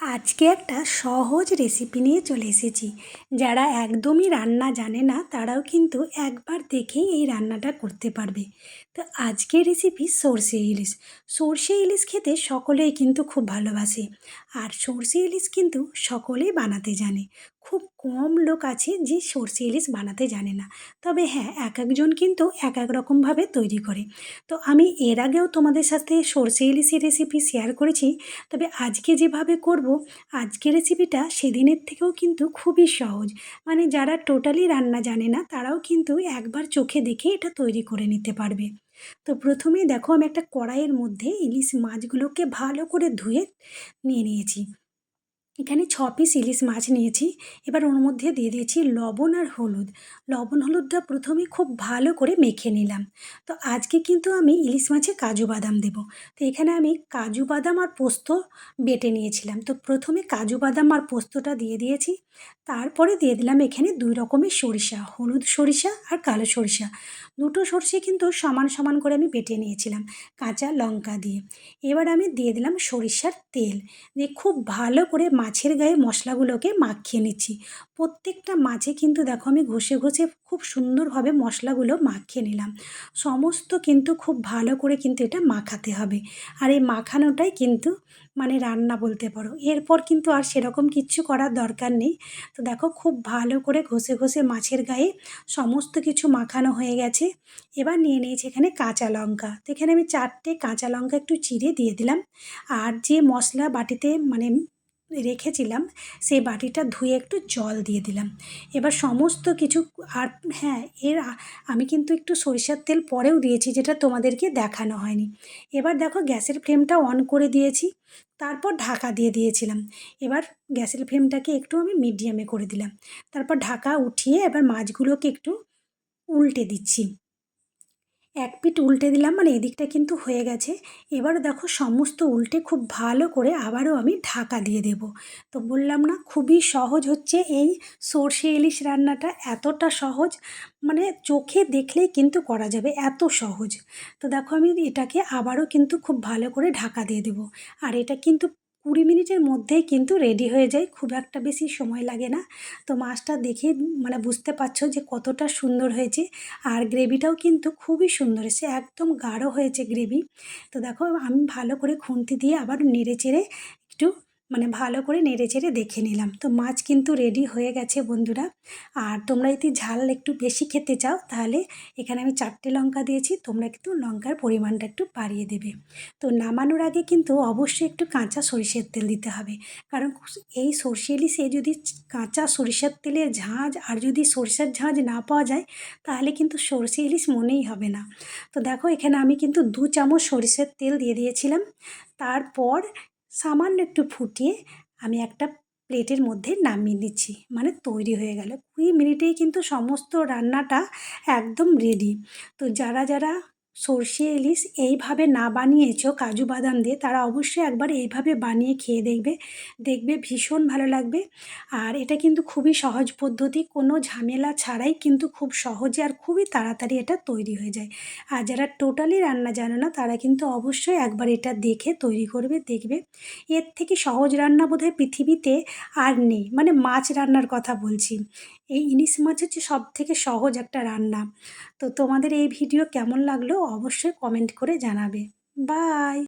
আজকে একটা সহজ রেসিপি নিয়ে চলে এসেছি। যারা একদমই রান্না জানে না, তারাও কিন্তু একবার দেখেই এই রান্নাটা করতে পারবে। তো আজকের রেসিপি সর্ষে ইলিশ। সর্ষে ইলিশ খেতে সকলেই কিন্তু খুব ভালোবাসে। আর সর্ষে ইলিশ কিন্তু সকলেই বানাতে জানে। খুব কম লোক আছে যে সর্ষে ইলিশ বানাতে জানে না। তবে হ্যাঁ এক একজন কিন্তু এক এক রকমভাবে তৈরি করে। তো আমি এর আগেও তোমাদের সাথে সর্ষে ইলিশের রেসিপি শেয়ার করেছি। তবে আজকে যেভাবে করব আজকে রেসিপিটা সেদিনের থেকেও কিন্তু খুবই সহজ। মানে যারা টোটালি রান্না জানে না, তারাও কিন্তু একবার চোখে দেখে এটা তৈরি করে নিতে পারবে। তো প্রথমেই দেখো আমি একটা কড়াইয়ের মধ্যে ইলিশ মাছগুলোকে ভালো করে ধুয়ে নিয়ে নিয়েছি। এখানে ছ পিস ইলিশ মাছ নিয়েছি। এবার ওর মধ্যে দিয়ে দিয়েছি লবণ আর হলুদ। লবণ হলুদটা প্রথমে খুব ভালো করে মেখে নিলাম। তো আজকে কিন্তু আমি ইলিশ মাছে কাজু বাদাম দেব। তো এখানে আমি কাজু বাদাম আর পোস্ত বেটে নিয়েছিলাম। তো প্রথমে কাজু বাদাম আর পোস্তটা দিয়ে দিয়েছি। তারপরে দিয়ে দিলাম এখানে দুই রকমের সরিষা, হলুদ সরিষা আর কালো সরিষা। দুটো সরষে কিন্তু সমান সমান করে আমি বেটে নিয়েছিলাম কাঁচা লঙ্কা দিয়ে। এবার আমি দিয়ে দিলাম সরিষার তেল। দিয়ে খুব ভালো করে মাছের গায়ে মশলাগুলোকে মাখিয়ে নিচ্ছি। প্রত্যেকটা মাছে কিন্তু দেখো আমি ঘষে ঘষে খুব সুন্দরভাবে মশলাগুলো মাখিয়ে নিলাম। সমস্ত কিন্তু খুব ভালো করে কিন্তু এটা মাখাতে হবে। আর এই মাখানোটাই কিন্তু মানে রান্না বলতে পারো। এরপর কিন্তু আর সেরকম কিচ্ছু করার দরকার নেই। তো দেখো খুব ভালো করে ঘষে ঘষে মাছের গায়ে সমস্ত কিছু মাখানো হয়ে গেছে। এবার নিয়ে নিয়েছি এখানে কাঁচা লঙ্কা। তো এখানে আমি চারটে কাঁচা লঙ্কা একটু চিড়ে দিয়ে দিলাম। আর যে মশলা বাটিতে মানে রেখেছিলাম, সেই বাটিটা ধুয়ে একটু জল দিয়ে দিলাম। এবার সমস্ত কিছু আর হ্যাঁ এর আমি কিন্তু একটু সরিষার তেল পরেও দিয়েছি, যেটা তোমাদেরকে দেখানো হয়নি। এবার দেখো গ্যাসের ফ্লেমটা অন করে দিয়েছি, তারপর ঢাকা দিয়ে দিয়েছিলাম। এবার গ্যাসের ফ্লেমটাকে একটু আমি মিডিয়ামে করে দিলাম। তারপর ঢাকা উঠিয়ে এবার মাছগুলোকে একটু উল্টে দিচ্ছি। এক পিঠ উল্টে দিলাম মানে এদিকটা কিন্তু হয়ে গেছে। এবার দেখো সমস্ত উল্টে খুব ভালো করে আবারও আমি ঢাকা দিয়ে দেব। তো বললাম না, খুবই সহজ হচ্ছে এই সর্ষে ইলিশ রান্নাটা। এতটা সহজ মানে চোখে দেখলেই কিন্তু করা যাবে, এত সহজ। তো দেখো আমি এটাকে আবারও কিন্তু খুব ভালো করে ঢাকা দিয়ে দেবো। আর এটা কিন্তু কুড়ি মিনিটের মধ্যেই কিন্তু রেডি হয়ে যায়, খুব একটা বেশি সময় লাগে না। তো মাছটা দেখে মানে বুঝতে পারছ যে কতটা সুন্দর হয়েছে। আর গ্রেভিটাও কিন্তু খুবই সুন্দর এসে একদম গাঢ় হয়েছে গ্রেভি। তো দেখো, আমি ভালো করে খুন্তি দিয়ে আবার নেড়ে চেড়ে একটু মানে ভালো করে নেড়ে চেড়ে দেখে নিলাম। তো মাছ কিন্তু রেডি হয়ে গেছে বন্ধুরা। আর তোমরা যদি ঝাল একটু বেশি খেতে চাও, তাহলে এখানে আমি চারটে লঙ্কা দিয়েছি, তোমরা কিন্তু লঙ্কার পরিমাণটা একটু বাড়িয়ে দেবে। তো নামানোর আগে কিন্তু অবশ্যই একটু কাঁচা সরিষের তেল দিতে হবে। কারণ এই সর্ষে ইলিশে যদি কাঁচা সরিষার তেলের ঝাঁঝ আর যদি সরিষার ঝাঁঝ না পাওয়া যায়, তাহলে কিন্তু সর্ষে ইলিশ মনেই হবে না। তো দেখো, এখানে আমি কিন্তু দু চামচ সরিষার তেল দিয়ে দিয়েছিলাম। তারপর সামান্য একটু ফুটিয়ে আমি একটা প্লেটের মধ্যে নামিয়ে দিচ্ছি মানে তৈরি হয়ে গেল। কুড়ি মিনিটেই কিন্তু সমস্ত রান্নাটা একদম রেডি তো যারা যারা সর্ষে, ইলিশ এইভাবে না বানিয়েছো, কাজু বাদাম দিয়ে, তারা অবশ্যই একবার এইভাবে বানিয়ে খেয়ে দেখবে। দেখবে ভীষণ ভালো লাগবে। আর এটা কিন্তু খুবই সহজ পদ্ধতি, কোনো ঝামেলা ছাড়াই কিন্তু খুব সহজে আর খুবই তাড়াতাড়ি এটা তৈরি হয়ে যায়। আর যারা টোটালি রান্না জানে না, তারা কিন্তু অবশ্যই একবার এটা দেখে তৈরি করবে, দেখবে। এর থেকে সহজ রান্না বোধহয় পৃথিবীতে আর নেই। মানে মাছ রান্নার কথা বলছি। এই ইলিশ মাছ হচ্ছে সব থেকে সহজ একটা রান্না। তো তোমাদের এই ভিডিও কেমন লাগল অবশ্যই কমেন্ট করে জানাবে। বাই